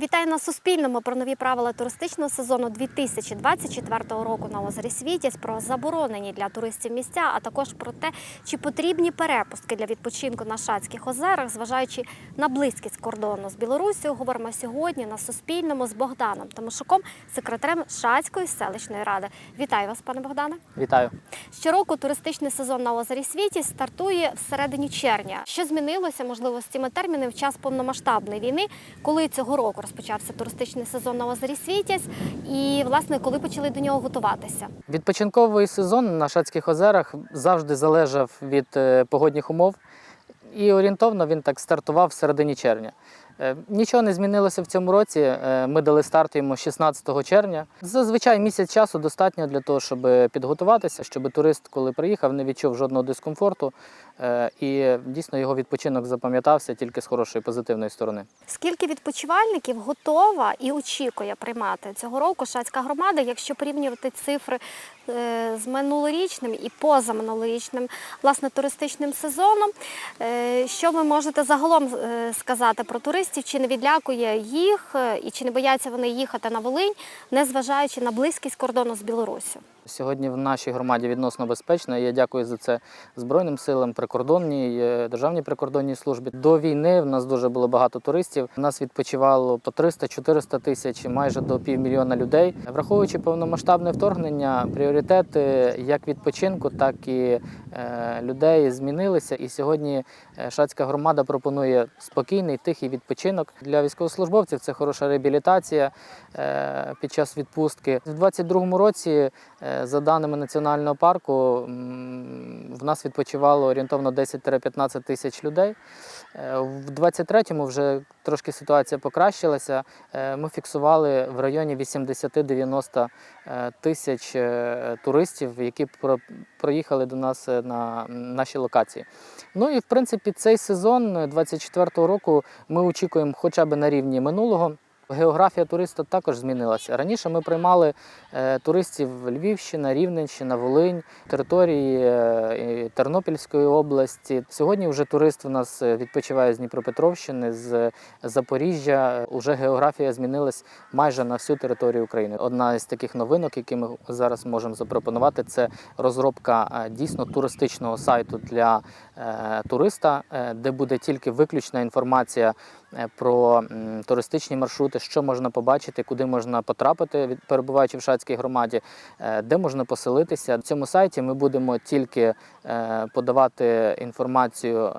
Вітаю на Суспільному про нові правила туристичного сезону 2024 року на озері Світязь, про заборонені для туристів місця, а також про те, чи потрібні перепустки для відпочинку на Шацьких озерах, зважаючи на близькість кордону з Білорусією, говоримо сьогодні на Суспільному з Богданом Тимошуком, секретарем Шацької селищної ради. Вітаю вас, пане Богдане. Вітаю. Щороку туристичний сезон на озері Світязь стартує всередині червня. Що змінилося, можливо, з цими термінами в час повномасштабної війни, коли цього року розпочався туристичний сезон на озері Світязь, і власне коли почали до нього готуватися? Відпочинковий сезон на Шацьких озерах завжди залежав від е, погодних умов, і орієнтовно він так стартував в середині червня. Е, Нічого не змінилося в цьому році. Е, Ми дали старт йому 16 червня. Зазвичай місяць часу достатньо для того, щоб підготуватися, щоб турист, коли приїхав, не відчув жодного дискомфорту. е, І дійсно його відпочинок запам'ятався тільки з хорошої позитивної сторони. Скільки відпочивальників готова і очікує приймати цього року шацька громада, якщо порівнювати цифри з минулорічним і позаминулорічним власне туристичним сезоном? Що ви можете загалом сказати про туристів? Чи не відлякує їх е, і чи не бояться вони їхати на Волинь, незважаючи на близькість кордону з Білоруссю? Сьогодні в нашій громаді відносно безпечно. Я дякую за це Збройним силам, прикордонній, е, державній прикордонній службі. До війни в нас дуже було багато туристів. У нас відпочивало по 300-400 тисяч, майже до півмільйона людей. Враховуючи повномасштабне вторгнення, пріоритети як відпочинку, так і е, людей змінилися. І сьогодні е, Шацька громада пропонує спокійний, тихий відпочинок для військовослужбовців. Це хороша реабілітація під час відпустки. У 2022 році. Е, За даними національного парку, в нас відпочивало орієнтовно 10-15 тисяч людей. Е, В 23-му вже трошки ситуація покращилася. Е, Ми фіксували в районі 80-90 е, тисяч туристів, які про- проїхали до нас на наші локації. Ну і в принципі цей сезон 24-го року ми очікуємо хоча б на рівні минулого. Географія туриста також змінилася. Раніше ми приймали е, туристів Львівщина, Рівненщина, Волинь, території е, Тернопільської області. Сьогодні вже турист у нас е, відпочиває з Дніпропетровщини, з Запоріжжя. Уже географія змінилась майже на всю територію України. Одна із таких новинок, які ми зараз можемо запропонувати, це розробка дійсно туристичного сайту для туриста, де буде тільки виключна інформація про туристичні маршрути, що можна побачити, куди можна потрапити, перебуваючи в Шацькій громаді, е, де можна поселитися. На цьому сайті ми будемо тільки е, подавати інформацію е,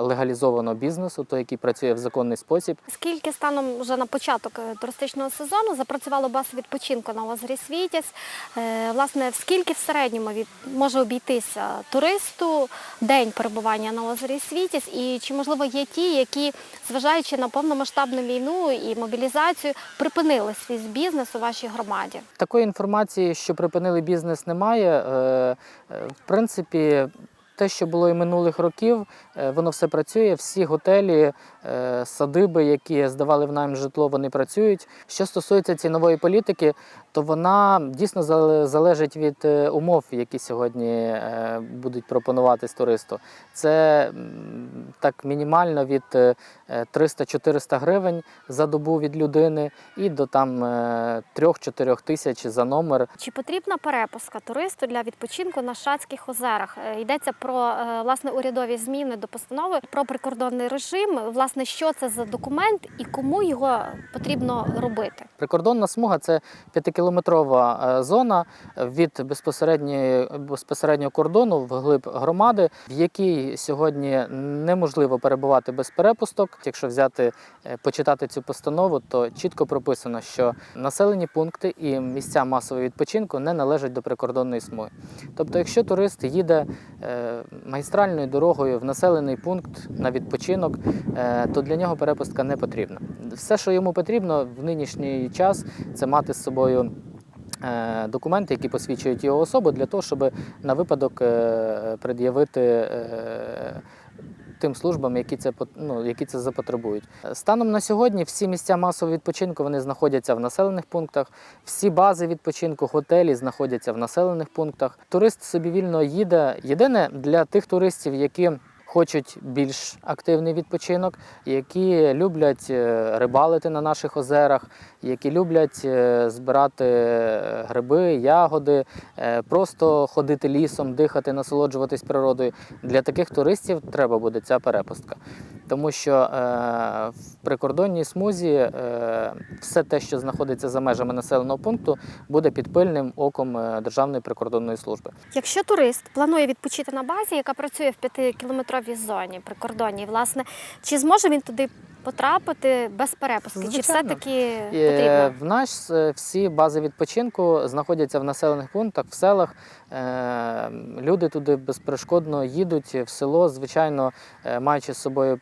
легалізованого бізнесу, той, який працює в законний спосіб. Скільки станом вже на початок е, туристичного сезону запрацювало баз відпочинку на озері Світязь? Е, Власне, скільки в середньому може обійтися туристу день перебування на озері Світязь? І чи можливо є ті, які, зважаючи на повномасштабну війну і мобілізацію, припинили свій бізнес у вашій громаді? Такої інформації, що припинили бізнес, немає. Е, е, В принципі, те, що було і минулих років, е, воно все працює. Всі готелі, садиби, які здавали в найм житло, вони працюють. Що стосується цінової політики, то вона дійсно залежить від е, умов, які сьогодні е, будуть пропонуватись туристу. Це так мінімально від е, 300-400 гривень за добу від людини і до там е, 3-4 тисяч за номер. Чи потрібна перепустка туристу для відпочинку на Шацьких озерах? Е, Йдеться про е, власне урядові зміни до постанови про прикордонний режим. Власне, що це за документ і кому його потрібно робити? Прикордонна смуга це п'ятикілометрова е, зона від безпосереднього кордону вглиб громади, в якій сьогодні неможливо перебувати без перепусток. Якщо взяти е, почитати цю постанову, то чітко прописано, що населені пункти і місця масового відпочинку не належать до прикордонної смуги. Тобто, якщо турист їде е, магістральною дорогою в населений пункт на відпочинок, то для нього перепустка не потрібна. Все, що йому потрібно в нинішній час, це мати з собою. е, Документи, які посвідчують його особу, для того, щоб на випадок е, пред'явити е, тим службам, які це ну, які це запотребують. Станом на сьогодні всі місця масового відпочинку вони знаходяться в населених пунктах, всі бази відпочинку, готелі знаходяться в населених пунктах. Турист собі вільно їде. Єдине для тих туристів, які хочуть більш активний відпочинок, які люблять е, рибалити на наших озерах, які люблять е, збирати е, гриби, ягоди, просто ходити лісом, дихати, насолоджуватись природою. Для таких туристів треба буде ця перепустка. Тому що е, в прикордонній смузі е, все те, що знаходиться за межами населеного пункту, буде під пильним оком е, Державної прикордонної служби. Якщо турист планує відпочити на базі, яка працює в 5-кілометровій зоні прикордонній, власне, чи зможе він туди потрапити без перепустки? Чи все-таки І, потрібно? В нас е, всі бази відпочинку знаходяться в населених пунктах, в селах. Е, Люди туди безперешкодно їдуть в село, звичайно, е, маючи з собою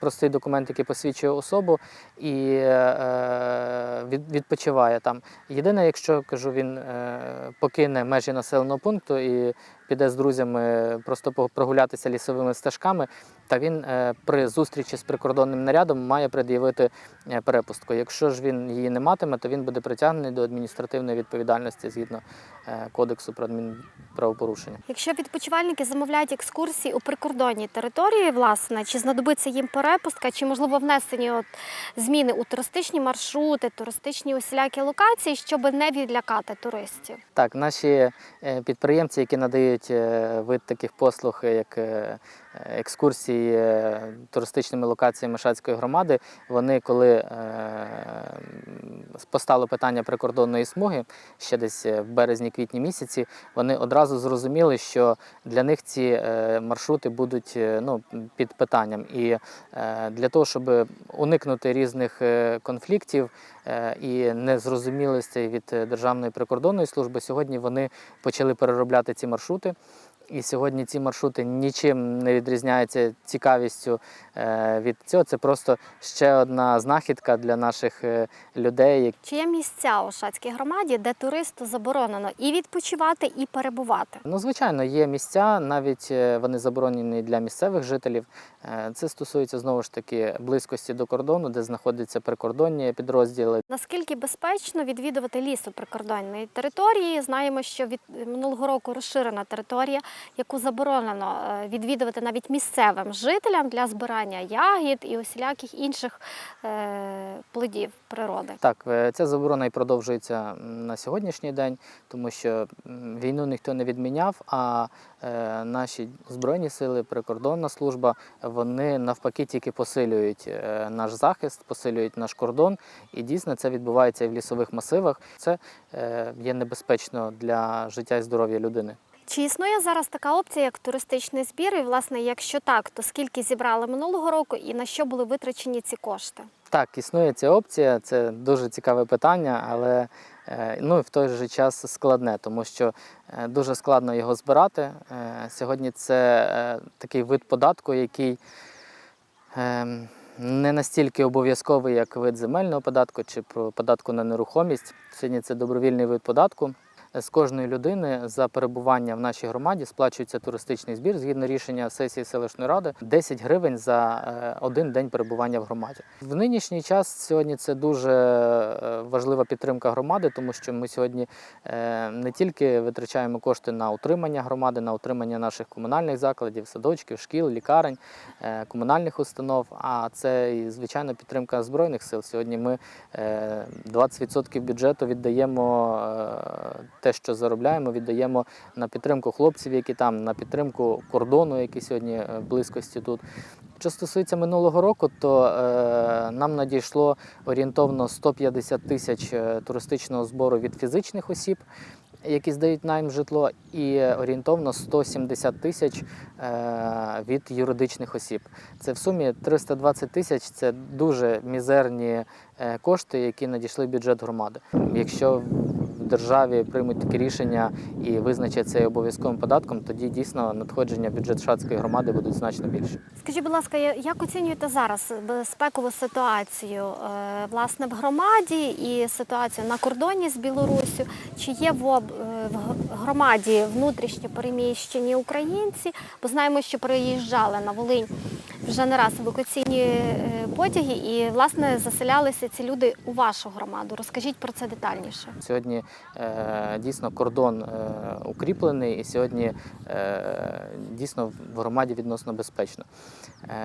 простий документ, який посвідчує особу, і е, відпочиває там. Єдине, якщо кажу, він е, покине межі населеного пункту і піде з друзями просто прогулятися лісовими стежками, та він е, при зустрічі з прикордонним нарядом має пред'явити е, перепустку. Якщо ж він її не матиме, то він буде притягнений до адміністративної відповідальності згідно е, кодексу про адмінправопорушення. Якщо відпочивальники замовляють екскурсії у прикордонній території, власне, чи знадобиться їм перепустка, чи можливо внесені от зміни у туристичні маршрути, туристичні усілякі локації, щоб не відлякати туристів? Так, наші підприємці, які надають вид таких послуг, як екскурсії е, туристичними локаціями Шацької громади, вони коли е, постало питання прикордонної смуги ще десь е, в березні-квітні місяці, вони одразу зрозуміли, що для них ці маршрути будуть ну, під питанням. І для того, щоб уникнути різних конфліктів і незрозумілостей від Державної прикордонної служби, сьогодні вони почали переробляти ці маршрути. І сьогодні ці маршрути нічим не відрізняються цікавістю е, від цього. Це просто ще одна знахідка для наших е, людей, Чи є місця у Шацькій громаді, де туристу заборонено і відпочивати, і перебувати? Ну, звичайно, є місця, навіть е, вони заборонені для місцевих жителів. Це стосується знову ж таки близькості до кордону, де знаходяться прикордонні підрозділи. Наскільки безпечно відвідувати ліс у прикордонній території? Знаємо, що від минулого року розширена територія, яку заборонено е, відвідувати навіть місцевим жителям для збирання ягід і усіляких інших е, плодів природи. Так, е, ця заборона і продовжується на сьогоднішній день, тому що війну ніхто не відміняв, а наші збройні сили, прикордонна служба, вони навпаки тільки посилюють наш захист, посилюють наш кордон. І дійсно це відбувається і в лісових масивах. Це є небезпечно для життя і здоров'я людини. Чи існує зараз така опція, як туристичний збір? І, власне, якщо так, то скільки зібрали минулого року і на що були витрачені ці кошти? Так, існує ця опція, це дуже цікаве питання, але е, ну, в той же час складне, тому що е, дуже складно його збирати. Е, Сьогодні це такий вид податку, який ем, не настільки обов'язковий, як вид земельного податку чи податку на нерухомість. Сьогодні це добровільний вид податку. З кожної людини за перебування в нашій громаді сплачується туристичний збір згідно рішення сесії селищної ради 10 гривень за е, один день перебування в громаді. В нинішній час сьогодні це дуже е, важлива підтримка громади, тому що ми сьогодні е, не тільки витрачаємо кошти на утримання громади, на утримання наших комунальних закладів, садочків, шкіл, лікарень, комунальних установ, а це і звичайно підтримка збройних сил. Сьогодні ми е, 20% бюджету віддаємо те, що заробляємо, віддаємо на підтримку хлопців, які там, на підтримку кордону, який сьогодні е, близькості тут. Що стосується минулого року, то е, нам надійшло орієнтовно 150 тисяч е, туристичного збору від фізичних осіб, які здають найм житло, і орієнтовно 170 тисяч е, від юридичних осіб. Це в сумі 320 тисяч це дуже мізерні е, кошти, які надійшли в бюджет громади. Якщо державі приймуть таке рішення і визначать це обов'язковим податком, тоді дійсно надходження бюджет шацької громади будуть значно більше. Скажіть, будь ласка, як оцінюєте зараз безпекову ситуацію е, власне в громаді і ситуацію на кордоні з Білоруссю? Чи є в, е, громаді внутрішньо переміщені українці? Бо знаємо, що приїжджали на Волинь вже не раз евакуаційні е, потяги, і власне заселялися ці люди у вашу громаду. Розкажіть про це детальніше. Сьогодні е, дійсно кордон е, укріплений, і сьогодні дійсно в громаді відносно безпечно.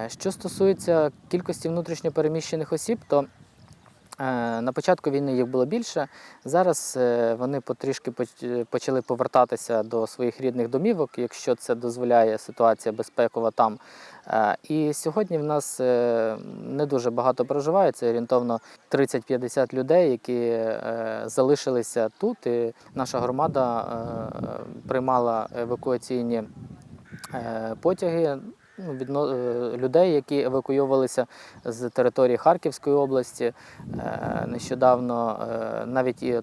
Що стосується кількості внутрішньопереміщених осіб, то на початку війни їх було більше. Зараз е, вони потрішки почали повертатися до своїх рідних домівок, якщо це дозволяє ситуація безпекова там. Е, І сьогодні в нас е, не дуже багато проживає, це орієнтовно 30-50 людей, які залишилися тут. І наша громада приймала евакуаційні потяги. Ну, відно- е, Людей, які евакуйовувалися з території Харківської області Е, нещодавно, е, навіть і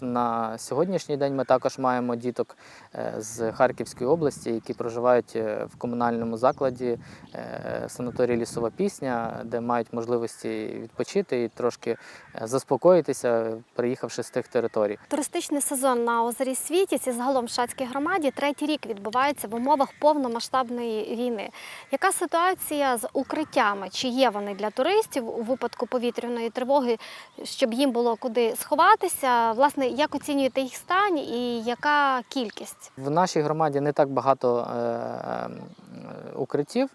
на сьогоднішній день ми також маємо діток з Харківської області, які проживають в комунальному закладі санаторії Лісова пісня, де мають можливості відпочити і трошки заспокоїтися, приїхавши з тих територій. Туристичний сезон на озері Світіць і загалом в Шацькій громаді третій рік відбувається в умовах повномасштабної війни. Яка ситуація з укриттями? Чи є вони для туристів у випадку повітряної тривоги, щоб їм було куди сховатися? Власне, як оцінюєте їх стан і яка кількість? В нашій громаді не так багато е, е, укриттів.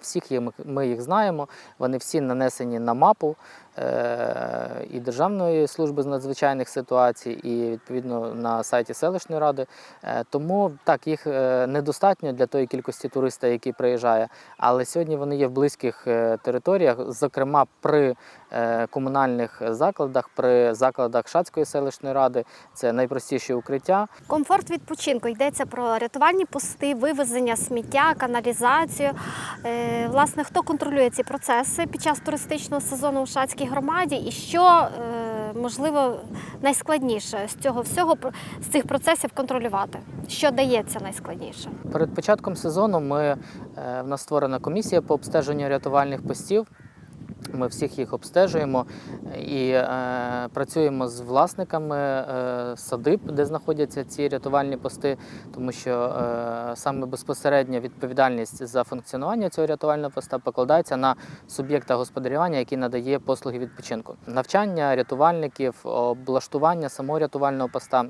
Всіх ми- їх знаємо. Вони всі нанесені на мапу і Державної служби з надзвичайних ситуацій, і відповідно на сайті селищної ради. Е, тому так, їх е, недостатньо для тої кількості туриста, який приїжджає. Але сьогодні вони є в близьких е, територіях, зокрема при е, комунальних закладах, при закладах Шацької селищної ради. Це найпростіші укриття. Комфорт відпочинку йдеться про рятувальні пости, вивезення сміття, каналізацію. Е, Власне, хто контролює ці процеси під час туристичного сезону у Шацькій громаді, і що е, можливо найскладніше з цього всього з цих процесів контролювати? Що дається найскладніше? Перед початком сезону ми, е, в нас створена комісія по обстеженню рятувальних постів. Ми всіх їх обстежуємо і е, працюємо з власниками е, садиб, де знаходяться ці рятувальні пости, тому що е, саме безпосередня відповідальність за функціонування цього рятувального поста покладається на суб'єкта господарювання, який надає послуги відпочинку. Навчання рятувальників, облаштування самого рятувального поста.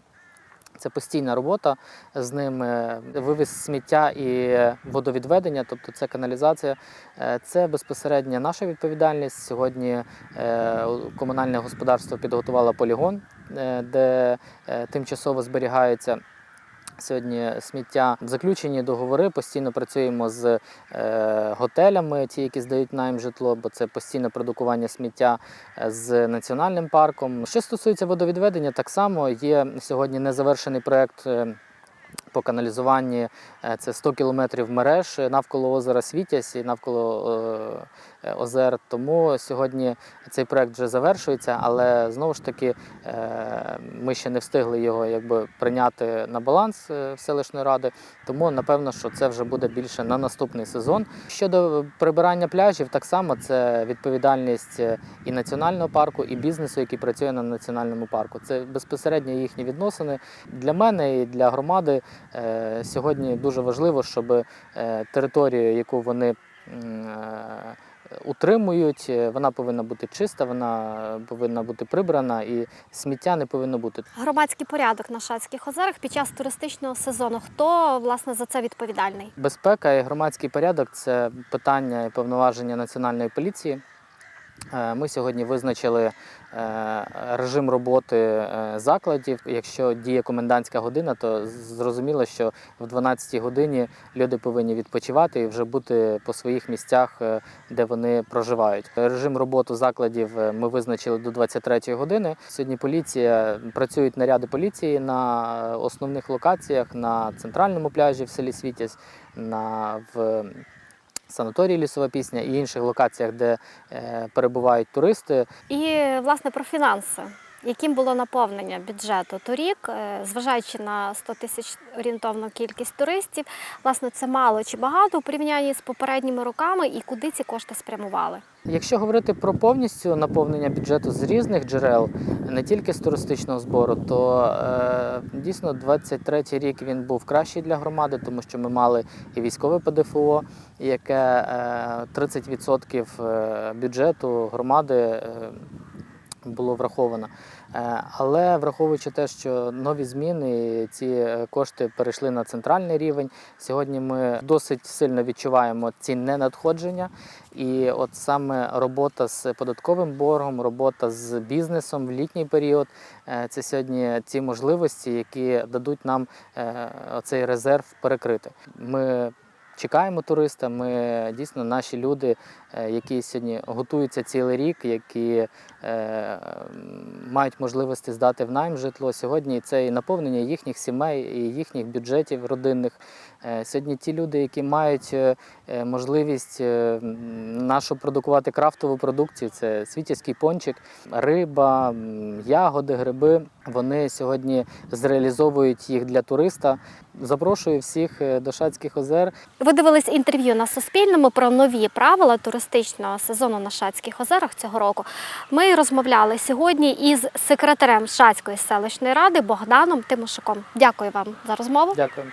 Це постійна робота з ними, вивіз сміття і водовідведення, тобто це каналізація. Е, Це безпосередньо наша відповідальність. Сьогодні е, комунальне господарство підготувало полігон, е, де тимчасово зберігається. Сьогодні сміття заключені договори. Постійно працюємо з е, готелями, ті, які здають найм житло, бо це постійне продукування сміття е, з національним парком. Що стосується водовідведення, так само є сьогодні незавершений проект. е, По каналізуванні це 100 кілометрів мереж навколо озера Світязь і навколо озер. Тому сьогодні цей проект вже завершується, але знову ж таки е, ми ще не встигли його якби прийняти на баланс е, селищної ради. Тому напевно, що це вже буде більше на наступний сезон. Щодо прибирання пляжів, так само це відповідальність е, і національного парку, і бізнесу, який працює на національному парку. Це безпосередньо їхні відносини. Для мене і для громади е, сьогодні дуже важливо, щоб е, територію, яку вони е, утримують, е, вона повинна бути чиста, вона повинна бути прибрана і сміття не повинно бути. Громадський порядок на Шацьких озерах під час туристичного сезону. Хто власне за це відповідальний? Безпека і громадський порядок це питання і повноваження національної поліції. Е, Ми сьогодні визначили е, режим роботи е, закладів. Якщо діє комендантська година, то зрозуміло, що в 12 годині люди повинні відпочивати і вже бути по своїх місцях, де вони проживають. Режим роботи закладів ми визначили до 23 години. Сьогодні поліція працюють наряди поліції на основних локаціях на центральному пляжі в селі Світязь, на в санаторії Лісова пісня і інших локаціях, де е, перебувають туристи. І власне про фінанси. Яким було наповнення бюджету торік, е, зважаючи на 100 тисяч орієнтовну кількість туристів, власне, це мало чи багато у порівнянні з попередніми роками і куди ці кошти спрямували? Якщо говорити про повністю наповнення бюджету з різних джерел, не тільки з туристичного збору, то е, дійсно 23-й рік він був кращий для громади, тому що ми мали і військове ПДФО, яке е, 30% е, бюджету громади. Було враховано. Е, Але враховуючи те, що нові зміни, ці е, кошти перейшли на центральний рівень. Сьогодні ми досить сильно відчуваємо ці ненадходження. І от саме робота з податковим боргом, робота з бізнесом в літній період е, це сьогодні ті можливості, які дадуть нам цей резерв перекрити. Ми чекаємо туриста. Ми дійсно наші люди, е, які сьогодні готуються цілий рік, які е, мають можливості здати в найм житло. Сьогодні це і наповнення їхніх сімей, і їхніх бюджетів родинних. Е, Сьогодні ті люди, які мають е, е, можливість нашу продукувати крафтову продукцію, це світівський пончик, риба, ягоди, гриби. Вони сьогодні зреалізовують їх для туриста. Запрошую всіх до Шацьких озер. Ви дивились інтерв'ю на Суспільному про нові правила туристичного сезону на Шацьких озерах цього року. Ми розмовляли сьогодні із секретарем Шацької селищної ради Богданом Тимошуком. Дякую вам за розмову. Дякую.